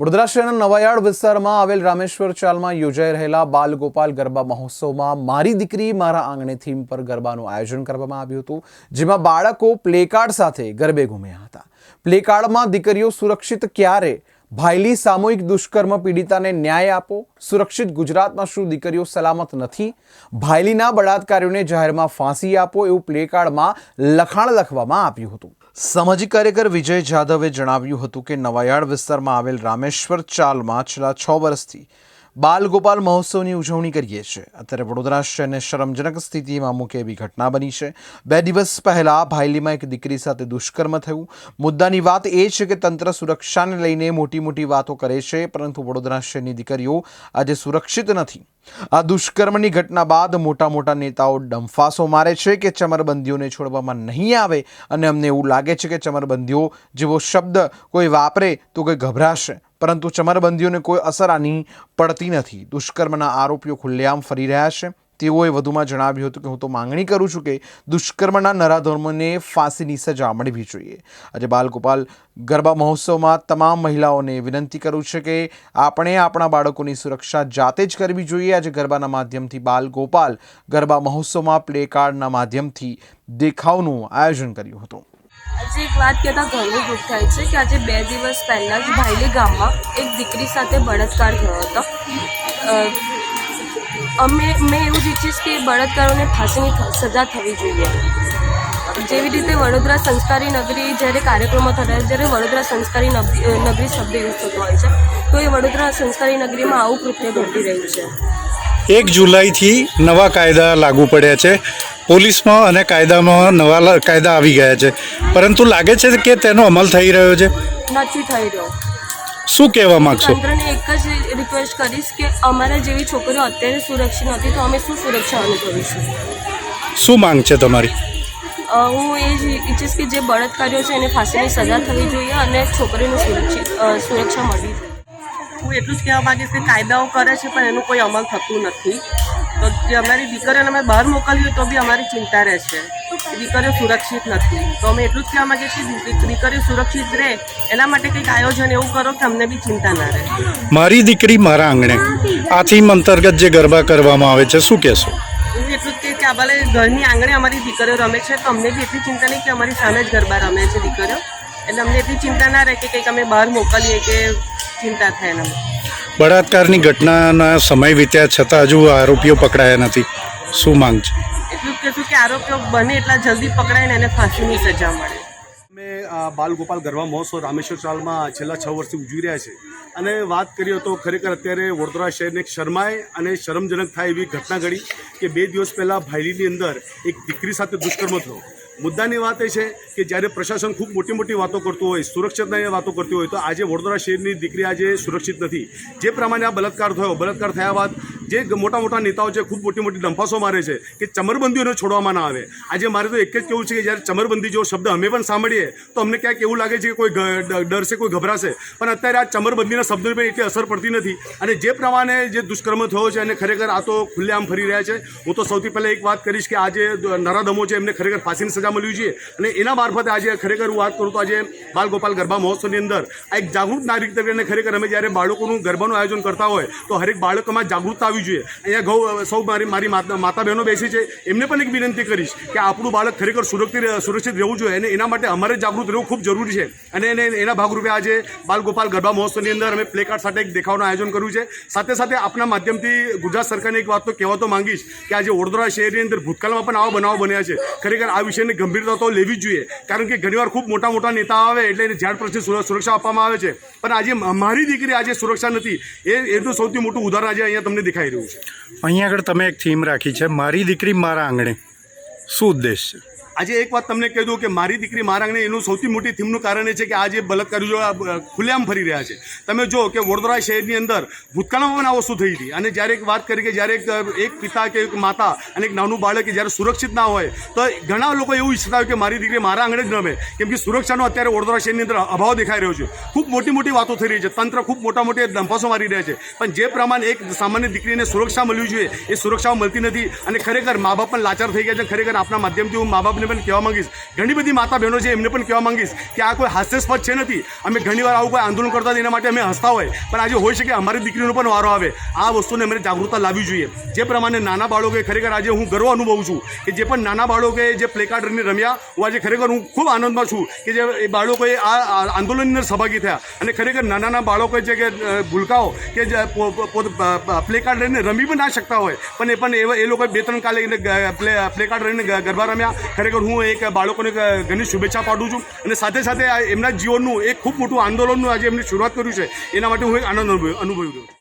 વડોદરા શહેરના વિસ્તારમાં આવેલ રામેશ્વર ચાલમાં યોજાઈ રહેલા બાલ ગોપાલ ગરબા મહોત્સવમાં મારી દીકરી, મારા આંગણે થીમ પર ગરબાનું આયોજન કરવામાં આવ્યું હતું, જેમાં બાળકો પ્લેકાર્ડ સાથે ગરબે ઘૂમ્યા હતા. પ્લેકાર્ડમાં દીકરીઓ સુરક્ષિત ક્યારે? ભાઈલી સામૂહિક દુષ્કર્મ પીડિતાને ન્યાય આપો? સુરક્ષિત ગુજરાતમાં શું દીકરીઓ સલામત નથી? ભાઈલીના બળાત્કારીઓને જાહેરમાં ફાંસી આપો? એવું પ્લેકાર્ડમાં લખાણ લખવામાં આવ્યું હતું. સામાજિક કાર્યકર વિજય જાધવે જણાવ્યું હતું કે નવાયાળ વિસ્તારમાં આવેલ રામેશ્વર ચાલમાં છેલ્લા છ વર્ષથી બાલ ગોપાલ મહોત્સવની ઉજવણી કરીએ છીએ. અત્યારે વડોદરા શહેરને શરમજનક સ્થિતિમાં મૂકે એવી ઘટના બની છે. બે દિવસ પહેલાં ભાઈલીમાં એક દીકરી સાથે દુષ્કર્મ થયું. મુદ્દાની વાત એ છે કે તંત્ર સુરક્ષાને લઈને મોટી મોટી વાતો કરે છે, પરંતુ વડોદરા શહેરની દીકરીઓ આજે સુરક્ષિત નથી. આ દુષ્કર્મની ઘટના બાદ મોટા મોટા નેતાઓ ડંફાસો મારે છે કે ચમરબંધીઓને છોડવામાં નહીં આવે, અને અમને એવું લાગે છે કે ચમરબંધીઓ જેવો શબ્દ કોઈ વાપરે તો કોઈ ગભરાશે. પરંતુ ચમરબંધીઓને કોઈ અસર આની પડતી નથી. દુષ્કર્મના આરોપીઓ ખુલ્લેઆમ ફરી રહ્યા છે. તેઓએ વધુમાં જણાવ્યું હતું કે હું તો માંગણી કરું છું કે દુષ્કર્મના નરાધર્મને ફાંસીની સજા મળવી જોઈએ. આજે બાલગોપાલ ગરબા મહોત્સવમાં તમામ મહિલાઓને વિનંતી કરું છે કે આપણે આપણા બાળકોની સુરક્ષા જાતે જ કરવી જોઈએ. આજે ગરબાના માધ્યમથી બાલગોપાલ ગરબા મહોત્સવમાં પ્લે કાર્ડના માધ્યમથી દેખાવનું આયોજન કર્યું હતું. આજે એક વાત કહેતા ઘણું દુઃખ થાય છે કે આજે બે દિવસ પહેલાં જ ભાઈલી ગામમાં એક દીકરી સાથે બળાત્કાર થયો હતો. અમે, મેં એવું જ ઈચ્છીશ કે બળાત્કારોને ફાંસીની સજા થવી જોઈએ. જેવી રીતે વડોદરા સંસ્કારી નગરી જ્યારે કાર્યક્રમો થતા જ્યારે વડોદરા સંસ્કારી નગરી શબ્દ યુઝ થતો હોય છે, તો એ વડોદરા સંસ્કારી નગરીમાં આવું કૃત્ય ઘટી રહ્યું છે. એક જુલાઈથી નવા કાયદા લાગુ પડ્યા છે. પોલીસમાં અને કાયદામાં નવા લા- કાયદા આવી ગયા છે. પરંતુ લાગે છે કે તેનો અમલ થઈ રહ્યો છે? નથી થઈ રહ્યો. શું કહેવા માંગશો? તંત્રને એક જ રિક્વેસ્ટ કરીશ કે અમારા જેવી છોકરીઓ અત્યારે સુરક્ષિત નથી તો અમે શું સુરક્ષા અનુભવીશું? શું માંગ છે તમારી? હું એ જ ઈચ્છીશ કે જે બળાત્કારીઓ છે એને ફાંસીની સજા થવી જોઈએ અને છોકરીનું સુરક્ષિત સુરક્ષા મળવી જોઈએ. હું એટલું જ કહેવા માગીશ કે કાયદાઓ કરે છે પણ એનું કોઈ અમલ થતું નથી. તો જે અમારી દીકરીઓને અમે બહાર મોકલીએ તો બી અમારી ચિંતા રહે છે. દીકરીઓ સુરક્ષિત નથી. તો અમે એટલું જ કહેવા માંગીએ છીએ દીકરીઓ સુરક્ષિત રહે એના માટે કંઈક આયોજન એવું કરો કે અમને બી ચિંતા ના રહે. મારી દીકરી મારા આંગણે આ થીમ અંતર્ગત જે ગરબા કરવામાં આવે છે શું કહેશો? હું એટલું જ કે આ ભલે ઘરની આંગણે અમારી દીકરીઓ રમે છે તો અમને બી એટલી ચિંતા નહીં કે અમારી સામે જ ગરબા રમે છે દીકરીઓ. એટલે અમને એટલી ચિંતા ના રહે કે કંઈક અમે બહાર મોકલીએ કે ચિંતા થાય એના બળાત્કારની ઘટનાના સમય વીત્યા છતાં હજુ આરોપીઓ પકડાયા નથી. શું માંગ છે? એટલું કહેશું કે આરોપીઓ બને એટલા જલ્દી પકડાય ને એને ફાંસીની સજા મળે. અમે આ બાલ ગોપાલ ગરબા મહોત્સવ રામેશ્વર ચાલમાં છેલ્લા છ વર્ષથી ઉજવી રહ્યા છે. અને વાત કરીએ તો ખરેખર અત્યારે વડોદરા શહેરને શરમાય અને શરમજનક થાય એવી ઘટના ઘડી કે બે દિવસ પહેલાં ભાઈલીની અંદર એક દીકરી સાથે દુષ્કર્મ થયો. મુદ્દાની વાત એ છે કે જ્યારે પ્રશાસન ખૂબ મોટી મોટી વાતો કરતું હોય સુરક્ષિતની વાતો કરતી હોય, તો આજે વડોદરા શહેરની દીકરી આજે સુરક્ષિત નથી. જે પ્રમાણે આ બલાત્કાર થયો બલાત્કાર થયા બાદ જે મોટા મોટા નેતાઓ છે, ખૂબ મોટી મોટી ડંફાસો મારે છે કે ચમરબંધીઓને છોડવામાં ના આવે. આજે મારે તો એક જ કેવું છે કે જ્યારે ચમરબંધી જેવો શબ્દ અમે પણ સાંભળીએ, તો અમને ક્યાંક એવું લાગે છે કે કોઈ ડરશે કોઈ ગભરાશે. પણ અત્યારે આ ચમરબંધીના શબ્દો પણ એટલી અસર પડતી નથી. અને જે પ્રમાણે જે દુષ્કર્મ થયો છે, અને ખરેખર આ તો ખુલ્લેઆમ ફરી રહ્યા છે. હું તો સૌથી પહેલાં એક વાત કરીશ કે આજે દ- નરાધમો છે, એમને ખરેખર ફાંસીની સજા મળવી જોઈએ. અને એના મારફતે આજે ખરેખર હું વાત કરું તો આજે બાલગોપાલ ગરબા મહોત્સવની અંદર આ એક જાગૃત નાગરિક તરીકે ખરેખર અમે જ્યારે બાળકોનું ગરબાનું આયોજન કરતા હોય, તો હરેક બાળકોમાં જાગૃતતા આવવી જોઈએ. અહીંયા ગૌ સૌ મારી મારી માતા બહેનો બેસી છે. એમને પણ એક વિનંતી કરીશ કે આપણું બાળક ખરેખર સુરક્ષિત સુરક્ષિત રહેવું જોઈએ અને એના માટે અમારે જાગૃત રહેવું ખૂબ જરૂરી છે. અને એને, એના ભાગરૂપે આજે બાલ ગોપાલ ગરબા મહોત્સવની અંદર અમે પ્લે કાર્ડ સાથે એક દેખાવનું આયોજન કર્યું છે. સાથે સાથે આપના માધ્યમથી ગુજરાત સરકારને એક વાત તો કહેવા તો માંગીશ કે આજે વડોદરા શહેરની અંદર ભૂતકાળમાં પણ આવા બનાવો બન્યા છે. ખરેખર આ વિષયની ગંભીરતા તો લેવી જ જોઈએ, કારણ કે ઘણીવાર ખૂબ મોટા મોટા નેતા આવે એટલે એને ઝાડ પરથી સુરક્ષા આપવામાં આવે છે. પણ આજે મારી દીકરી આજે સુરક્ષા નથી. એ, એનું સૌથી મોટું ઉદાહરણ આજે અહીંયા તમને દેખાઈ રહ્યું છે. અહીંયા આગળ તમે એક થીમ રાખી છે, મારી દીકરી મારા આંગણે શું ઉદ્દેશ છે? આજે એક વાત તમને કહી દઉં કે મારી દીકરી મારા આંગણે એનું સૌથી મોટી થીમનું કારણ એ છે કે બલાત્કારીઓ આ બ- ખુલ્લેઆમ ફરી રહ્યા છે. તમે જો કે વડોદરા શહેરની અંદર ભૂતકાળમાં પણ આ વસ્તુ થઈ હતી. અને જ્યારે એક વાત કરી કે જ્યારે એક પિતા કે એક માતા અને એક નાનું બાળક કે જ્યારે સુરક્ષિત ના હોય, તો ઘણા લોકો એવું ઈચ્છતા હોય કે મારી દીકરી મારા આંગણે જ રમે. કેમ કે સુરક્ષાનો અત્યારે વડોદરા શહેરની અંદર અભાવ દેખાઈ રહ્યો છે. ખૂબ મોટી મોટી વાતો થઈ રહી છે. તંત્ર ખૂબ મોટા મોટી ડંફાસો મારી રહ્યા છે. પણ જે પ્રમાણે એક સામાન્ય દીકરીને સુરક્ષા મળવી જોઈએ, એ સુરક્ષા મળતી નથી અને ખરેખર મા બાપ પણ લાચાર થઈ ગયા છે. ખરેખર આપના માધ્યમથી હું મા બાપને પણ કહેવા માંગીશ. ઘણી બધી માતા બહેનો છે, એમને પણ કહેવા માંગીશ કે આ કોઈ હાસ્યાસ્પદ છે નથી. અમે ઘણીવાર આવું કોઈ આંદોલન કરતા એના માટે અમે હસતા હોય. પણ આજે હોઈ શકે અમારી દીકરીનો પણ વારો આવે. આ વસ્તુને અમે જાગૃતતા લાવવી જોઈએ. જે પ્રમાણે નાના બાળકોએ ખરેખર આજે હું ગર્વ અનુભવું છું કે જે પણ નાના બાળકોએ જે પ્લે કાર્ડ રમીને રમ્યા, હું આજે ખરેખર હું ખૂબ આનંદમાં છું કે જે એ બાળકોએ આ આંદોલનની અંદર સહભાગી થયા. અને ખરેખર નાના નાના બાળકો છે કે ભૂલકાઓ કે જે પો- પો- પ્લે કાર્ડ રહીને રમી પણ ના શકતા હોય. પણ એ પણ એ લોકો બે ત્રણ કાલે પ્લે પ્લે રહીને ગરબા રમ્યા. ખરેખર હું એક બાળકોને ઘણી શુભેચ્છા પાઠવું છું અને સાથે સાથે એમના જીવનનું એક ખૂબ મોટું આંદોલનનું આજે એમને શરૂઆત કર્યું છે. એના માટે હું એક આનંદ અનુભવી રહ્યો છું.